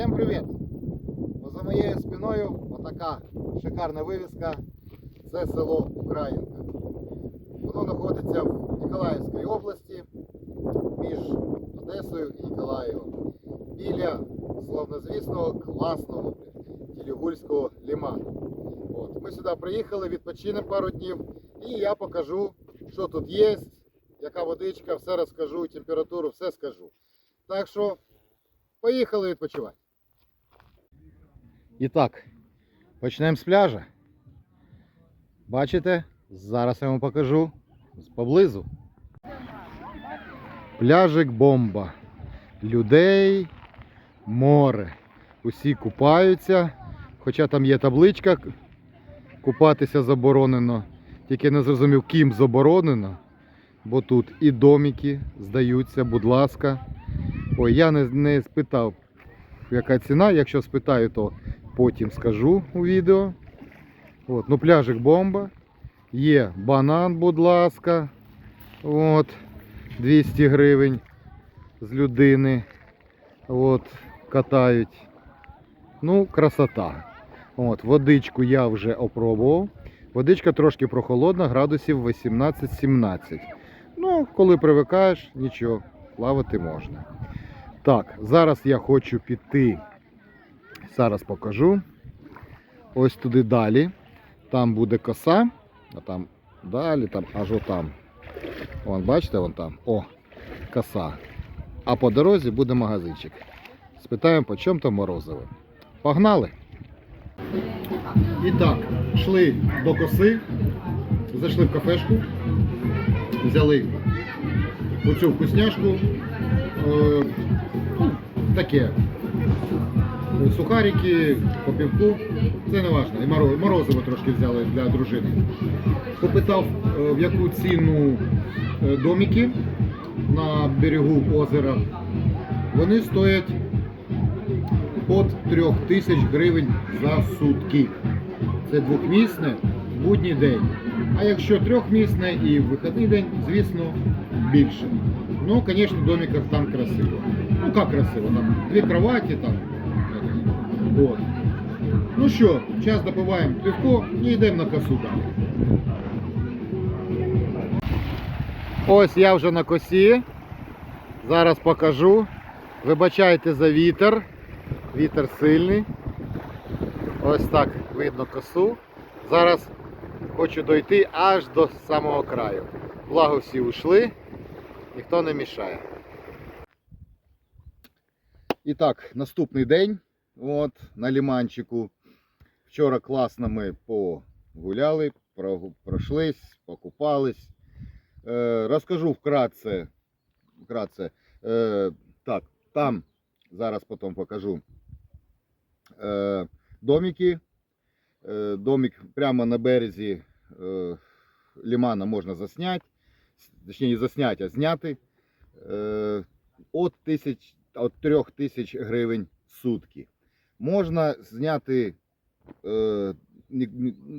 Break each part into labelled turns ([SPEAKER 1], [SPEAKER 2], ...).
[SPEAKER 1] Всем привет! За моєю спиною отака шикарна вивіска. Це село Українка. Воно знаходиться в Ніколаївській області між Одесою і Ніколаєвом. Біля славнозвісного класного Тілігульського ліману. От. Ми сюди приїхали, відпочинемо пару днів і я покажу, що тут є, яка водичка, все розкажу, температуру, все скажу. Так що поїхали відпочивати. І так, почнемо з пляжа. Бачите? Зараз я вам покажу поблизу. Пляжик бомба. Людей море. Усі купаються. Хоча там є табличка, купатися заборонено. Тільки не зрозумів, ким заборонено. Бо тут і домики здаються, будь ласка. Ой, я не, не спитав, яка ціна. Якщо спитаю, то потім скажу у відео. От, ну пляжик бомба. Є банан, будь ласка. От, 200 гривень з людини. От, катають. Ну, красота. От, водичку я вже опробував. Водичка трошки прохолодна, градусів 18-17. Ну, коли привикаєш, нічого, плавати можна. Так, зараз я хочу піти. Зараз покажу. Ось туди далі. Там буде коса, а там далі, там аж отам. Вон, бачите, вон там. О, коса. А по дорозі буде магазинчик. Спитаємо, по чому там морозиво. Погнали! І так, йшли до коси, зайшли в кафешку, взяли оцю вкусняшку. Е, ну, таке. Сухарики, по півку, це не важливо. І морозиво трошки взяли для дружини. Попитав, е, в яку ціну е, домики на берегу озера. Вони стоять від 3 тисяч гривень за сутки. Це двохмісне в будній день. А якщо трьохмісне і в вихідний день, звісно, більше. Ну, звісно, в домиках там красиво. Ну, як красиво, там дві кроваті там. Вот. Ну що, зараз допиваємо пивко і йдемо на косу далі. Ось я вже на косі. Зараз покажу. Вибачайте за вітер. Вітер сильний. Ось так видно косу. Зараз хочу дойти аж до самого краю. Благо всі ушли, ніхто не мішає. І так, наступний день. От, на ліманчику. Вчора класно ми погуляли, пройшлись, покупались. Е, розкажу вкратце. вкратце. Е, так, там зараз потім покажу е, домики. Е, домик прямо на березі е, лимана можна засняти. Точніше, не засняти, а зняти. Е, от, тисяч, от 3 тисяч гривень сутки. Можна зняти е, ні,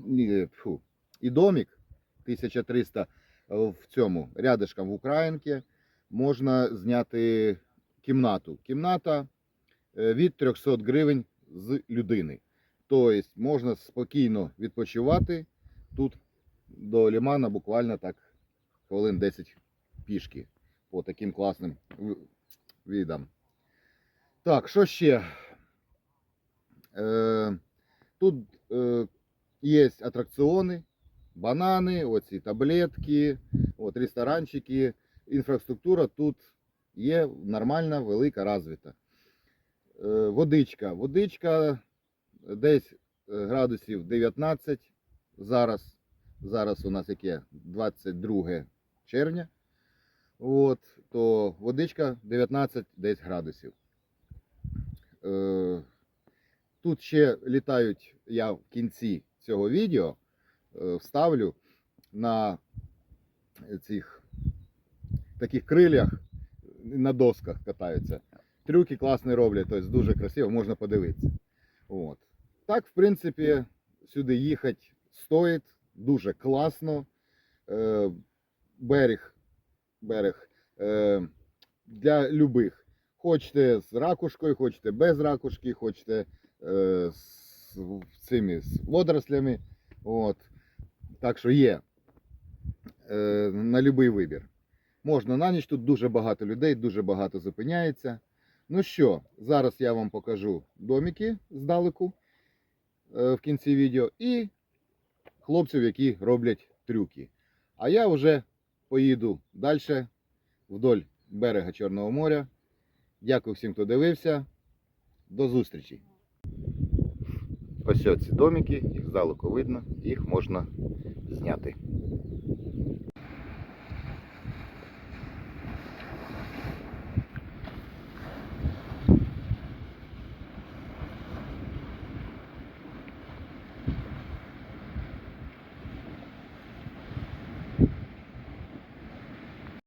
[SPEAKER 1] ні, фу, і домик 1300 в цьому рядишком в Українці. Можна зняти кімнату. Кімната е, від 300 гривень з людини. Тобто можна спокійно відпочивати тут до лімана буквально так хвилин 10 пішки по таким класним видам. Так, що ще? Е, тут е, є атракціони, банани, оці таблетки, от, ресторанчики. Інфраструктура тут є нормальна, велика, розвита. Е, водичка. Водичка десь е, градусів 19 зараз. Зараз у нас яке 22 червня. От, то водичка 19 десь градусів. Тут ще літають, я в кінці цього відео е, вставлю на цих таких крилях на досках катаються. Трюки класні роблять, тобто дуже красиво, можна подивитися. От. Так, в принципі, сюди їхати стоїть, дуже класно. Е, берег, берег е, для любих. Хочете з ракушкою, хочете без ракушки, хочете е, з цими з водорослями. От. Так що є е, на будь-який вибір. Можна на ніч, тут дуже багато людей, дуже багато зупиняється. Ну що, зараз я вам покажу домики здалеку е, в кінці відео і хлопців, які роблять трюки. А я вже поїду далі вдоль берега Чорного моря. Дякую всім, хто дивився. До зустрічі. Ось ці домики, їх здалеку видно, їх можна зняти.